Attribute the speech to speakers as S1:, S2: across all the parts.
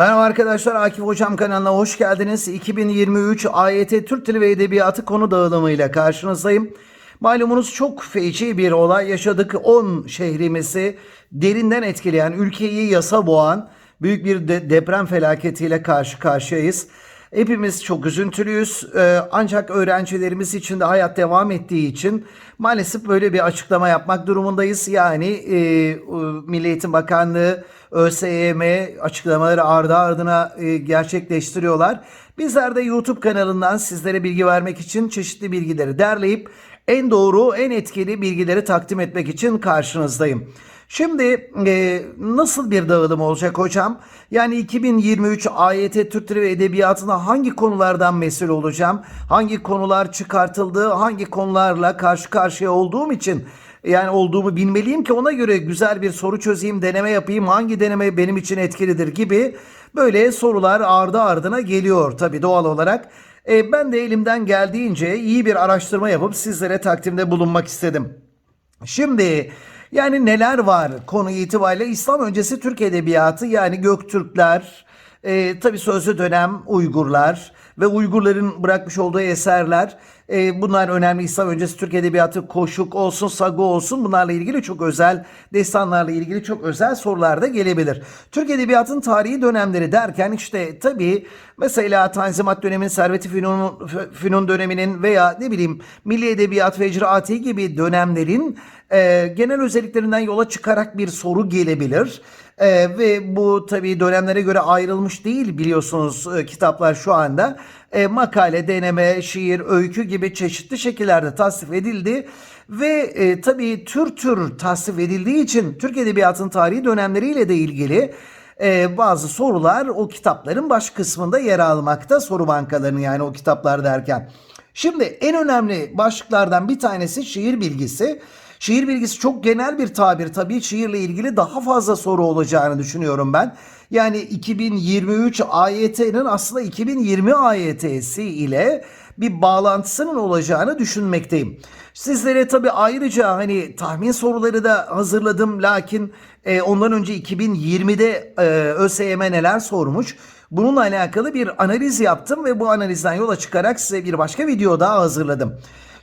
S1: Merhaba arkadaşlar Akif Hocam kanalına hoş geldiniz. 2023 AYT Türk Dili ve Edebiyatı konu dağılımıyla karşınızdayım. Malumunuz çok feci bir olay yaşadık. 10 şehrimizi derinden etkileyen, ülkeyi yasa boğan büyük bir de- deprem felaketiyle karşı karşıyayız. Hepimiz çok üzüntülüyüz Ee, ancak öğrencilerimiz için de hayat devam ettiği için maalesef böyle bir açıklama yapmak durumundayız. Yani e, e, Milli Eğitim Bakanlığı, ÖSYM açıklamaları ardı ardına e, gerçekleştiriyorlar. Bizler de YouTube kanalından sizlere bilgi vermek için çeşitli bilgileri derleyip en doğru, en etkili bilgileri takdim etmek için karşınızdayım. Şimdi e, nasıl bir dağılım olacak hocam? Yani 2023 AYT Türk Dili ve Edebiyatı'na hangi konulardan mesul olacağım? Hangi konular çıkartıldı? Hangi konularla karşı karşıya olduğum için yani olduğumu bilmeliyim ki ona göre güzel bir soru çözeyim, deneme yapayım. Hangi deneme benim için etkilidir gibi böyle sorular ardı ardına geliyor tabii doğal olarak. E, ben de elimden geldiğince iyi bir araştırma yapıp sizlere takdimde bulunmak istedim. Şimdi yani neler var konu itibariyle İslam öncesi Türk Edebiyatı yani Göktürkler, e, tabi sözlü dönem Uygurlar ve Uygurların bırakmış olduğu eserler e, bunlar önemli İslam öncesi Türk Edebiyatı Koşuk olsun Sago olsun bunlarla ilgili çok özel destanlarla ilgili çok özel sorular da gelebilir. Türk Edebiyatı'nın tarihi dönemleri derken işte tabi mesela Tanzimat döneminin Servet-i Fünun, Fünun döneminin veya ne bileyim Milli Edebiyat ve İcraati gibi dönemlerin e, genel özelliklerinden yola çıkarak bir soru gelebilir. E, ve bu tabii dönemlere göre ayrılmış değil biliyorsunuz e, kitaplar şu anda. E, makale, deneme, şiir, öykü gibi çeşitli şekillerde tasnif edildi. Ve e, tabii tür tür tasnif edildiği için Türk Edebiyatı'nın tarihi dönemleriyle de ilgili e, bazı sorular o kitapların baş kısmında yer almakta. Soru bankalarının yani o kitaplar derken. Şimdi en önemli başlıklardan bir tanesi şiir bilgisi. Şiir bilgisi çok genel bir tabir. Tabii şiirle ilgili daha fazla soru olacağını düşünüyorum ben. Yani 2023 AYT'nin aslında 2020 AYT'si ile bir bağlantısının olacağını düşünmekteyim. Sizlere tabii ayrıca hani tahmin soruları da hazırladım lakin e, ondan önce 2020'de e, ÖSYM neler sormuş bununla alakalı bir analiz yaptım ve bu analizden yola çıkarak size bir başka video daha hazırladım.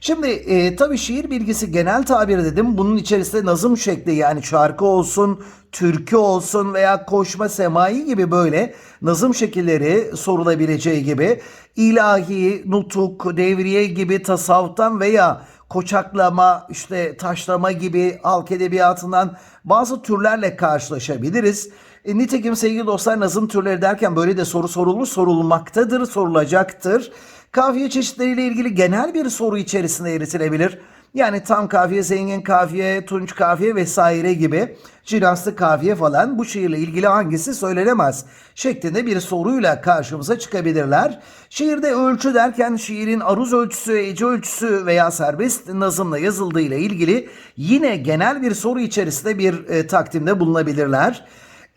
S1: Şimdi e, tabii şiir bilgisi genel tabir dedim. Bunun içerisinde nazım şekli yani şarkı olsun, türkü olsun veya koşma semai gibi böyle nazım şekilleri sorulabileceği gibi ilahi, nutuk, devriye gibi tasavvuftan veya koçaklama, işte taşlama gibi halk edebiyatından bazı türlerle karşılaşabiliriz. E, nitekim sevgili dostlar nazım türleri derken böyle de soru sorulmuş, sorulmaktadır, sorulacaktır. Kafiye çeşitleriyle ilgili genel bir soru içerisinde eritilebilir. Yani tam kafiye, zengin kafiye, tunç kafiye vesaire gibi cinaslı kafiye falan bu şiirle ilgili hangisi söylenemez şeklinde bir soruyla karşımıza çıkabilirler. Şiirde ölçü derken şiirin aruz ölçüsü, ece ölçüsü veya serbest nazımla yazıldığı ile ilgili yine genel bir soru içerisinde bir e, takdimde bulunabilirler.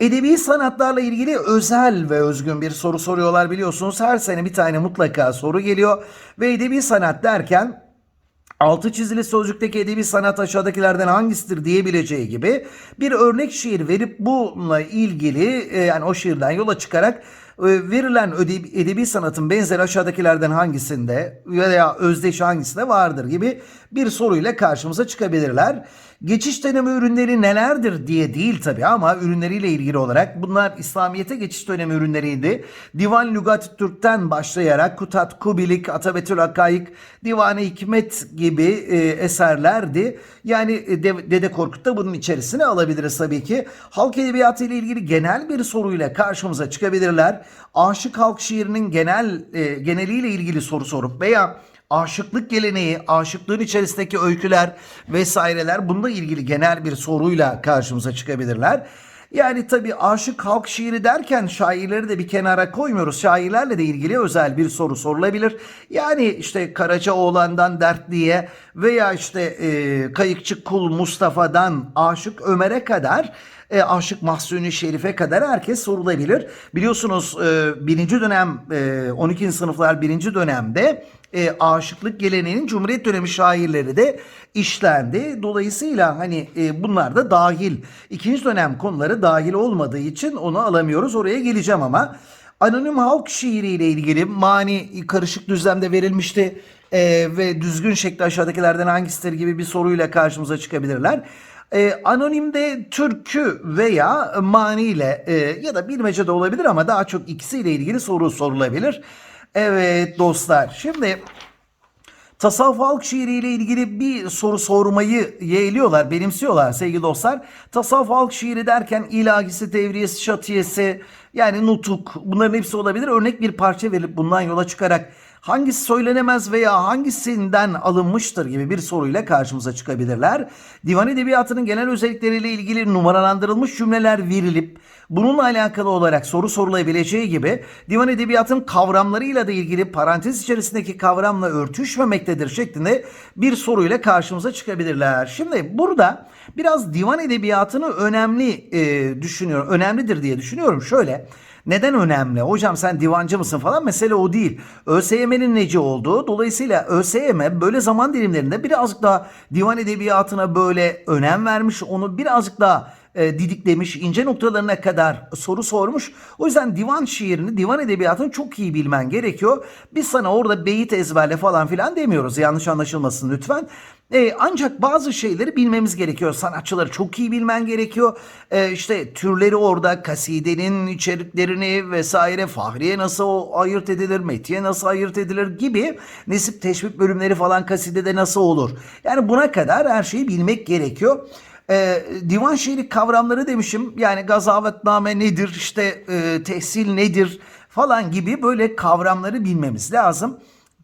S1: Edebi sanatlarla ilgili özel ve özgün bir soru soruyorlar biliyorsunuz. Her sene bir tane mutlaka soru geliyor. Ve edebi sanat derken altı çizili sözcükteki edebi sanat aşağıdakilerden hangisidir diyebileceği gibi bir örnek şiir verip bununla ilgili e, yani o şiirden yola çıkarak verilen ödebi, edebi sanatın benzeri aşağıdakilerden hangisinde veya özdeşi hangisinde vardır gibi bir soruyla karşımıza çıkabilirler. Geçiş dönemi ürünleri nelerdir diye değil tabi ama ürünleriyle ilgili olarak bunlar İslamiyet'e geçiş dönemi ürünleriydi. Divan Lügat Türk'ten başlayarak Kutat, Kubilik, Atabetül Hakayık, Divan-ı Hikmet gibi e, eserlerdi. Yani e, De- Dede Korkut da bunun içerisine alabiliriz tabii ki. Halk edebiyatı ile ilgili genel bir soruyla karşımıza çıkabilirler. Aşık halk şiirinin genel e, geneliyle ilgili soru sorup veya aşıklık geleneği, aşıklığın içerisindeki öyküler vesaireler bununla ilgili genel bir soruyla karşımıza çıkabilirler. Yani tabii aşık halk şiiri derken şairleri de bir kenara koymuyoruz. Şairlerle de ilgili özel bir soru sorulabilir. Yani işte Karacaoğlan'dan Dertli'ye veya işte e, Kayıkçı Kul Mustafa'dan Aşık Ömer'e kadar e, Aşık Mahsuni Şerif'e kadar herkes sorulabilir. Biliyorsunuz e, birinci dönem e, 12. sınıflar birinci dönemde e, aşıklık geleneğinin Cumhuriyet dönemi şairleri de işlendi. Dolayısıyla hani e, bunlar da dahil. İkinci dönem konuları dahil olmadığı için onu alamıyoruz. Oraya geleceğim ama. Anonim halk şiiriyle ilgili mani karışık düzlemde verilmişti e, ve düzgün şekli aşağıdakilerden hangisidir gibi bir soruyla karşımıza çıkabilirler. E, anonimde türkü veya maniyle e, ya da bilmece de olabilir ama daha çok ikisiyle ilgili soru sorulabilir. Evet dostlar şimdi Tasavvuf halk şiiriyle ilgili bir soru sormayı yeğliyorlar, benimsiyorlar sevgili dostlar. Tasavvuf halk şiiri derken ilahisi, devriyesi, şatiyesi yani nutuk bunların hepsi olabilir. Örnek bir parça verip bundan yola çıkarak hangisi söylenemez veya hangisinden alınmıştır gibi bir soruyla karşımıza çıkabilirler. Divan edebiyatının genel özellikleriyle ilgili numaralandırılmış cümleler verilip bununla alakalı olarak soru sorulabileceği gibi divan edebiyatının kavramlarıyla da ilgili parantez içerisindeki kavramla örtüşmemektedir şeklinde bir soruyla karşımıza çıkabilirler. Şimdi burada biraz divan edebiyatını önemli e, düşünüyorum. Önemlidir diye düşünüyorum. Şöyle neden önemli? Hocam sen divancı mısın falan mesele o değil. ÖSYM'nin neci olduğu. Dolayısıyla ÖSYM böyle zaman dilimlerinde birazcık daha divan edebiyatına böyle önem vermiş. Onu birazcık daha e, didiklemiş, ince noktalarına kadar soru sormuş. O yüzden divan şiirini, divan edebiyatını çok iyi bilmen gerekiyor. Biz sana orada beyit ezberle falan filan demiyoruz. Yanlış anlaşılmasın lütfen. E, ancak bazı şeyleri bilmemiz gerekiyor. Sanatçıları çok iyi bilmen gerekiyor. E, işte türleri orada, kasidenin içeriklerini vesaire, fahriye nasıl ayırt edilir, metiye nasıl ayırt edilir gibi nesip teşvik bölümleri falan kasidede nasıl olur. Yani buna kadar her şeyi bilmek gerekiyor. E, divan şiiri kavramları demişim. Yani gazavetname nedir, işte e, tehsil nedir falan gibi böyle kavramları bilmemiz lazım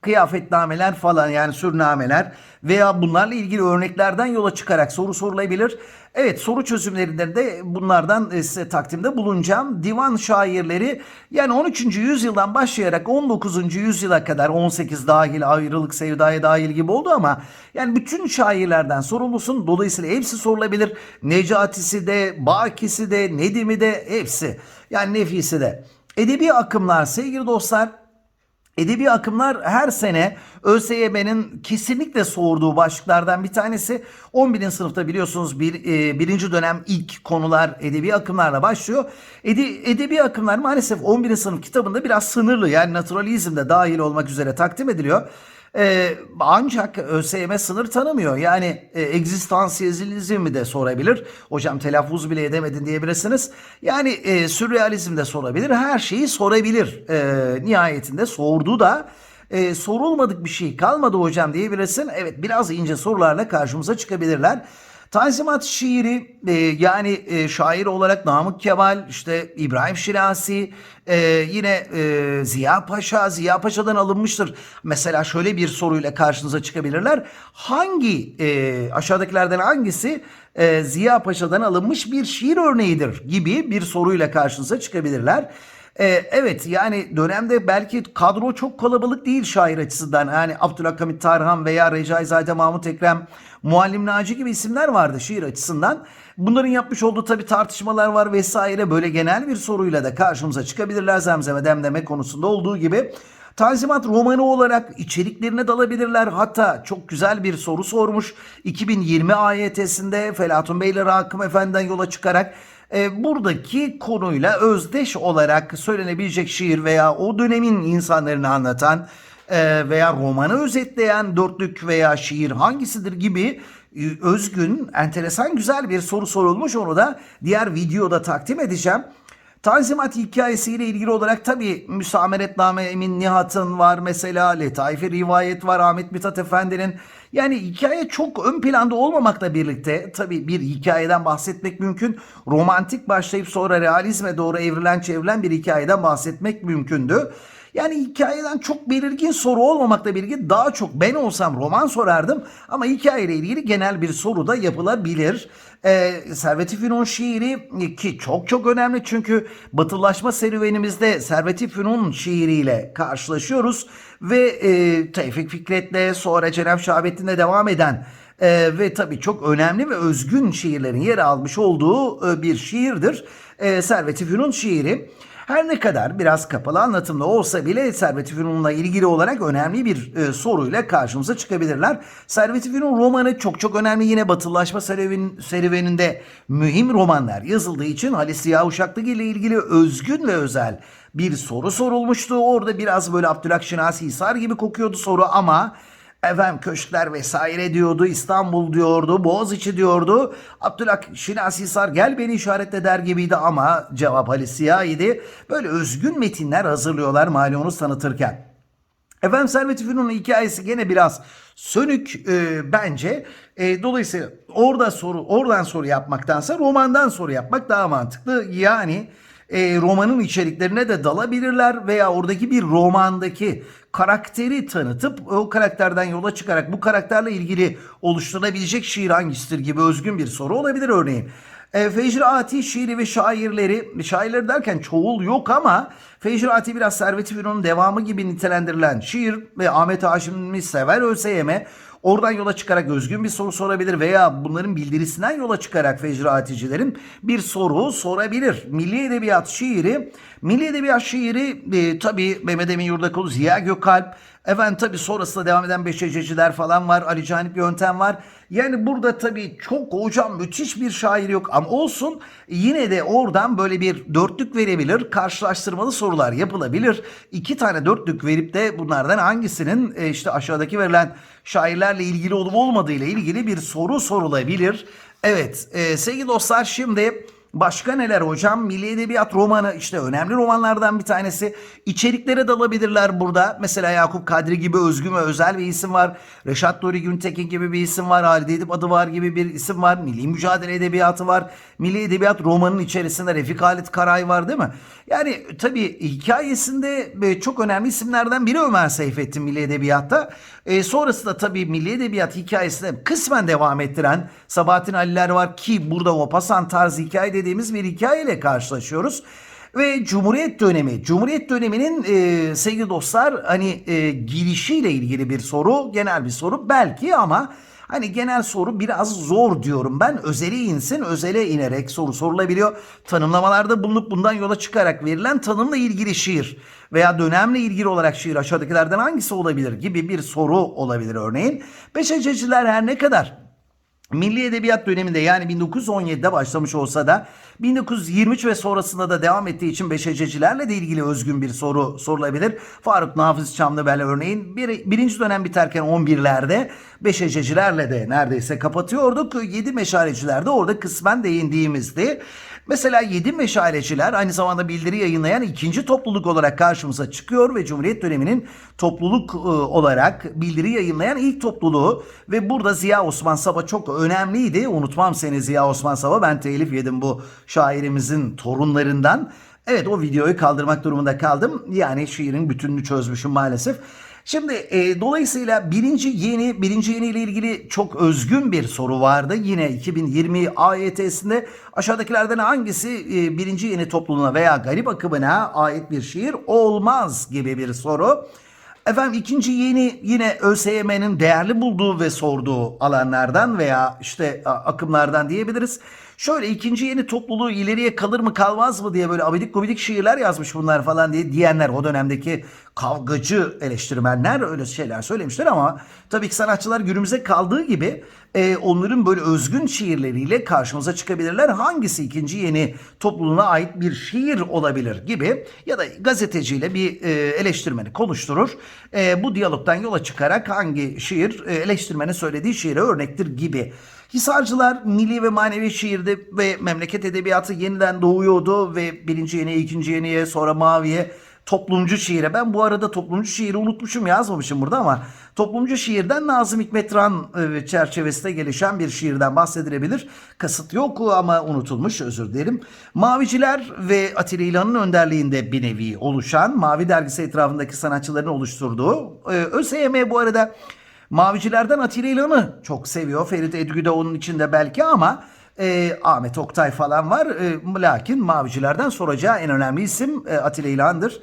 S1: kıyafetnameler falan yani sürnameler veya bunlarla ilgili örneklerden yola çıkarak soru sorulabilir. Evet soru çözümlerinde de bunlardan e, size takdimde bulunacağım. Divan şairleri yani 13. yüzyıldan başlayarak 19. yüzyıla kadar 18 dahil ayrılık sevdaya dahil gibi oldu ama yani bütün şairlerden sorumlusun. Dolayısıyla hepsi sorulabilir. Necati'si de, Bakisi de, Nedim'i de hepsi. Yani Nefisi de. Edebi akımlar sevgili dostlar Edebi akımlar her sene ÖSYM'nin kesinlikle sorduğu başlıklardan bir tanesi. 11. sınıfta biliyorsunuz bir, e, birinci dönem ilk konular edebi akımlarla başlıyor. Ede, edebi akımlar maalesef 11. sınıf kitabında biraz sınırlı yani naturalizm de dahil olmak üzere takdim ediliyor. Ee, ancak ÖSYM sınır tanımıyor. Yani e, egzistansiyelizmi de sorabilir. Hocam telaffuz bile edemedin diyebilirsiniz. Yani e, sürrealizm de sorabilir. Her şeyi sorabilir. E, nihayetinde sordu da e, sorulmadık bir şey kalmadı hocam diyebilirsin. Evet biraz ince sorularla karşımıza çıkabilirler. Tanzimat şiiri e, yani e, şair olarak Namık Kemal, işte İbrahim Şirasi, e, yine e, Ziya Paşa, Ziya Paşa'dan alınmıştır. Mesela şöyle bir soruyla karşınıza çıkabilirler. Hangi e, aşağıdakilerden hangisi e, Ziya Paşa'dan alınmış bir şiir örneğidir gibi bir soruyla karşınıza çıkabilirler. Ee, evet yani dönemde belki kadro çok kalabalık değil şair açısından. Yani Abdülhamit Tarhan veya Recaizade Mahmut Ekrem, Muallim Naci gibi isimler vardı şiir açısından. Bunların yapmış olduğu tabi tartışmalar var vesaire böyle genel bir soruyla da karşımıza çıkabilirler zemzeme demleme konusunda olduğu gibi. Tanzimat romanı olarak içeriklerine dalabilirler. Hatta çok güzel bir soru sormuş. 2020 AYT'sinde Felatun Bey ile Rakım Efendi'den yola çıkarak e, buradaki konuyla özdeş olarak söylenebilecek şiir veya o dönemin insanlarını anlatan e, veya romanı özetleyen dörtlük veya şiir hangisidir gibi e, özgün, enteresan güzel bir soru sorulmuş. Onu da diğer videoda takdim edeceğim. Tanzimat hikayesiyle ilgili olarak tabi Müsameretname Emin Nihat'ın var mesela Letaife Rivayet var Ahmet Mithat Efendi'nin yani hikaye çok ön planda olmamakla birlikte tabi bir hikayeden bahsetmek mümkün. Romantik başlayıp sonra realizme doğru evrilen çevrilen bir hikayeden bahsetmek mümkündü. Yani hikayeden çok belirgin soru olmamakla birlikte daha çok ben olsam roman sorardım ama hikayeyle ilgili genel bir soru da yapılabilir. Ee, Servet-i Fünun şiiri ki çok çok önemli çünkü batılaşma serüvenimizde Servet-i Fünun şiiriyle karşılaşıyoruz ve e, Tevfik Fikret'le sonra Cenab-ı Şahabettin'le devam eden Ee, ve tabii çok önemli ve özgün şiirlerin yer almış olduğu e, bir şiirdir. Ee, Servet-i Fünun şiiri. Her ne kadar biraz kapalı anlatımda olsa bile Servet-i Fünun'la ilgili olarak önemli bir e, soruyla karşımıza çıkabilirler. Servet-i Fünun romanı çok çok önemli. Yine batılılaşma serüven, serüveninde mühim romanlar yazıldığı için Halis Ziya Uşaklıgil ile ilgili özgün ve özel bir soru sorulmuştu. Orada biraz böyle Abdülhak Şinasi Hisar gibi kokuyordu soru ama efendim köşkler vesaire diyordu, İstanbul diyordu, Boğaziçi diyordu. Abdülhak Şinasi Hisar gel beni işaretle der gibiydi ama cevap Halis Ziya idi. Böyle özgün metinler hazırlıyorlar malumunuz tanıtırken. Efendim Servet-i Fünun'un hikayesi gene biraz sönük e, bence. E, dolayısıyla orada soru, oradan soru yapmaktansa romandan soru yapmak daha mantıklı. Yani e, romanın içeriklerine de dalabilirler veya oradaki bir romandaki karakteri tanıtıp o karakterden yola çıkarak bu karakterle ilgili oluşturulabilecek şiir hangisidir gibi özgün bir soru olabilir örneğin. E, Fecri Ati şiiri ve şairleri, şairleri derken çoğul yok ama Fecri Ati biraz Servet-i Fünun'un devamı gibi nitelendirilen şiir ve Ahmet Haşim'i sever ÖSYM. Oradan yola çıkarak özgün bir soru sorabilir veya bunların bildirisinden yola çıkarak Fecri Aticilerin bir soru sorabilir. Milli Edebiyat şiiri, Milli Edebiyat şiiri e, tabii Mehmet Emin Yurdakul, Ziya Gökalp, Efendim tabii sonrasında devam eden beşececiler falan var. Ali Canip Yöntem var. Yani burada tabii çok hocam müthiş bir şair yok ama olsun yine de oradan böyle bir dörtlük verebilir. Karşılaştırmalı sorular yapılabilir. İki tane dörtlük verip de bunlardan hangisinin e, işte aşağıdaki verilen şairlerle ilgili olup olmadığı ile ilgili bir soru sorulabilir. Evet e, sevgili dostlar şimdi Başka neler hocam? Milli Edebiyat romanı işte önemli romanlardan bir tanesi. İçeriklere dalabilirler burada. Mesela Yakup Kadri gibi özgün ve özel bir isim var. Reşat Nuri Güntekin gibi bir isim var. Halide Edip adı var gibi bir isim var. Milli Mücadele Edebiyatı var. Milli Edebiyat romanının içerisinde Refik Halit Karay var değil mi? Yani tabii hikayesinde e, çok önemli isimlerden biri Ömer Seyfettin Milli Edebiyat'ta. E, sonrasında tabii Milli Edebiyat hikayesine kısmen devam ettiren Sabahattin Aliler var ki burada Opasan tarzı hikaye dediğimiz bir hikayeyle karşılaşıyoruz. Ve Cumhuriyet dönemi, Cumhuriyet döneminin e, sevgili dostlar hani e, girişiyle ilgili bir soru, genel bir soru belki ama Hani genel soru biraz zor diyorum ben. Özele insin, özele inerek soru sorulabiliyor. Tanımlamalarda bulunup bundan yola çıkarak verilen tanımla ilgili şiir veya dönemle ilgili olarak şiir aşağıdakilerden hangisi olabilir gibi bir soru olabilir örneğin. Beşececiler her ne kadar Milli Edebiyat döneminde yani 1917'de başlamış olsa da 1923 ve sonrasında da devam ettiği için beşececilerle de ilgili özgün bir soru sorulabilir. Faruk Nafiz Çamlıbel örneğin bir, birinci dönem biterken 11'lerde beşececilerle de neredeyse kapatıyorduk. 7 meşalecilerde orada kısmen değindiğimizdi. Mesela 7 meşaleciler aynı zamanda bildiri yayınlayan ikinci topluluk olarak karşımıza çıkıyor ve Cumhuriyet döneminin topluluk e, olarak bildiri yayınlayan ilk topluluğu ve burada Ziya Osman Saba çok önemliydi. Unutmam seni Ziya Osman Saba ben telif yedim bu şairimizin torunlarından. Evet o videoyu kaldırmak durumunda kaldım. Yani şiirin bütününü çözmüşüm maalesef. Şimdi e, dolayısıyla birinci yeni, birinci yeni ile ilgili çok özgün bir soru vardı. Yine 2020 AYT'sinde aşağıdakilerden hangisi e, birinci yeni topluluğuna veya garip akımına ait bir şiir olmaz gibi bir soru. Efendim ikinci yeni yine ÖSYM'nin değerli bulduğu ve sorduğu alanlardan veya işte akımlardan diyebiliriz. Şöyle ikinci yeni topluluğu ileriye kalır mı kalmaz mı diye böyle abidik gubidik şiirler yazmış bunlar falan diye diyenler o dönemdeki kavgacı eleştirmenler öyle şeyler söylemişler ama tabii ki sanatçılar günümüze kaldığı gibi e, onların böyle özgün şiirleriyle karşımıza çıkabilirler. Hangisi ikinci yeni topluluğuna ait bir şiir olabilir gibi ya da gazeteciyle bir e, eleştirmeni konuşturur. E, bu diyalogdan yola çıkarak hangi şiir e, eleştirmenin söylediği şiire örnektir gibi. Hisarcılar milli ve manevi şiirde ve memleket edebiyatı yeniden doğuyordu ve birinci yeni, ikinci yeniye sonra maviye toplumcu şiire. Ben bu arada toplumcu şiiri unutmuşum yazmamışım burada ama toplumcu şiirden Nazım Hikmetran e, çerçevesinde gelişen bir şiirden bahsedilebilir. Kasıt yok ama unutulmuş özür dilerim. Maviciler ve Atilla İlhan'ın önderliğinde bir nevi oluşan Mavi Dergisi etrafındaki sanatçıların oluşturduğu e, ÖSYM bu arada Mavicilerden Atilla İlhan'ı çok seviyor. Ferit Edgü de onun içinde belki ama e, Ahmet Oktay falan var. E, lakin Mavicilerden soracağı en önemli isim e, Atilla İlhan'dır.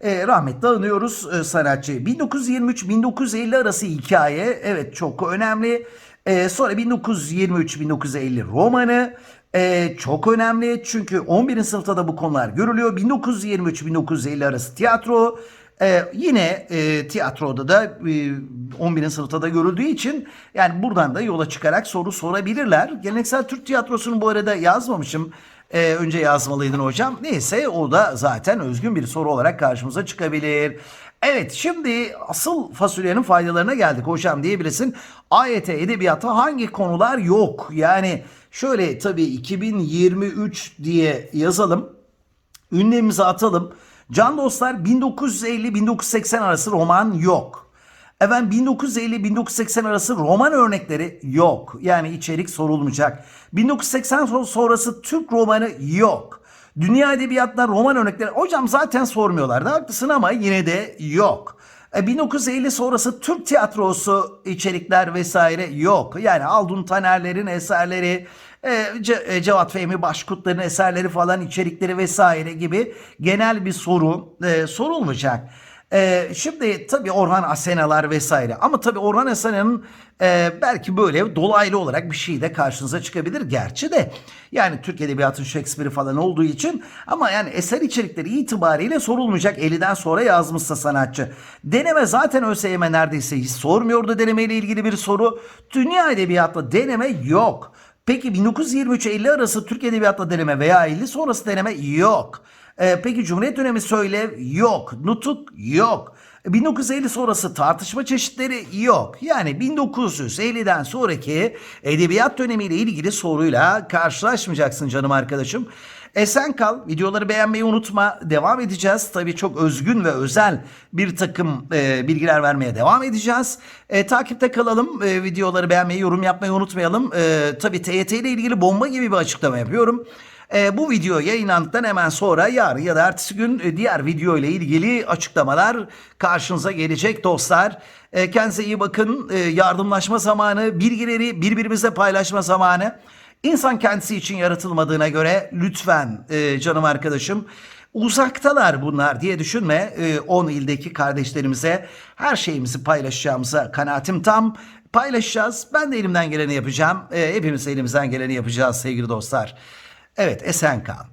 S1: E, rahmetle anıyoruz e, sanatçıyı. 1923-1950 arası hikaye evet çok önemli. Ee, sonra 1923-1950 romanı ee, çok önemli çünkü 11. sınıfta da bu konular görülüyor. 1923-1950 arası tiyatro ee, yine e, tiyatroda da e, 11. sınıfta da görüldüğü için yani buradan da yola çıkarak soru sorabilirler. Geleneksel Türk tiyatrosunu bu arada yazmamışım. Ee, önce yazmalıydın hocam. Neyse o da zaten özgün bir soru olarak karşımıza çıkabilir. Evet şimdi asıl fasulyenin faydalarına geldik hocam diyebilirsin. AYT edebiyatta hangi konular yok? Yani şöyle tabii 2023 diye yazalım. Ünlemimizi atalım. Can dostlar 1950-1980 arası roman yok. Efendim 1950-1980 arası roman örnekleri yok. Yani içerik sorulmayacak. 1980 son- sonrası Türk romanı yok. Dünya edebiyatında roman örnekleri hocam zaten sormuyorlardı haklısın ama yine de yok. E, 1950 sonrası Türk tiyatrosu içerikler vesaire yok. Yani Aldun Taner'lerin eserleri, e, Ce- e, Cevat Fehmi Başkutlar'ın eserleri falan içerikleri vesaire gibi genel bir soru e, sorulmayacak. Ee, şimdi tabii Orhan Asenalar vesaire ama tabii Orhan Asena'nın e, belki böyle dolaylı olarak bir şey de karşınıza çıkabilir gerçi de yani Türk Edebiyatı'nın Shakespeare'i falan olduğu için ama yani eser içerikleri itibariyle sorulmayacak 50'den sonra yazmışsa sanatçı. Deneme zaten ÖSYM neredeyse hiç sormuyordu denemeyle ilgili bir soru. Dünya Edebiyatı'nda deneme yok. Peki 1923-50 arası Türk Edebiyatı'nda deneme veya 50 sonrası deneme yok. Ee, peki Cumhuriyet dönemi söylev yok. Nutuk yok. 1950 sonrası tartışma çeşitleri yok. Yani 1950'den sonraki edebiyat dönemiyle ilgili soruyla karşılaşmayacaksın canım arkadaşım. Esen kal. Videoları beğenmeyi unutma. Devam edeceğiz. Tabii çok özgün ve özel bir takım e, bilgiler vermeye devam edeceğiz. E, takipte kalalım. E, videoları beğenmeyi, yorum yapmayı unutmayalım. E, tabii TYT ile ilgili bomba gibi bir açıklama yapıyorum. E, bu video yayınlandıktan hemen sonra yarın ya da ertesi gün e, diğer video ile ilgili açıklamalar karşınıza gelecek dostlar. E, kendinize iyi bakın. E, yardımlaşma zamanı, bilgileri birbirimize paylaşma zamanı. İnsan kendisi için yaratılmadığına göre lütfen e, canım arkadaşım uzaktalar bunlar diye düşünme. E, 10 ildeki kardeşlerimize her şeyimizi paylaşacağımıza kanaatim tam. Paylaşacağız. Ben de elimden geleni yapacağım. E, hepimiz elimizden geleni yapacağız sevgili dostlar. Evet esen kal.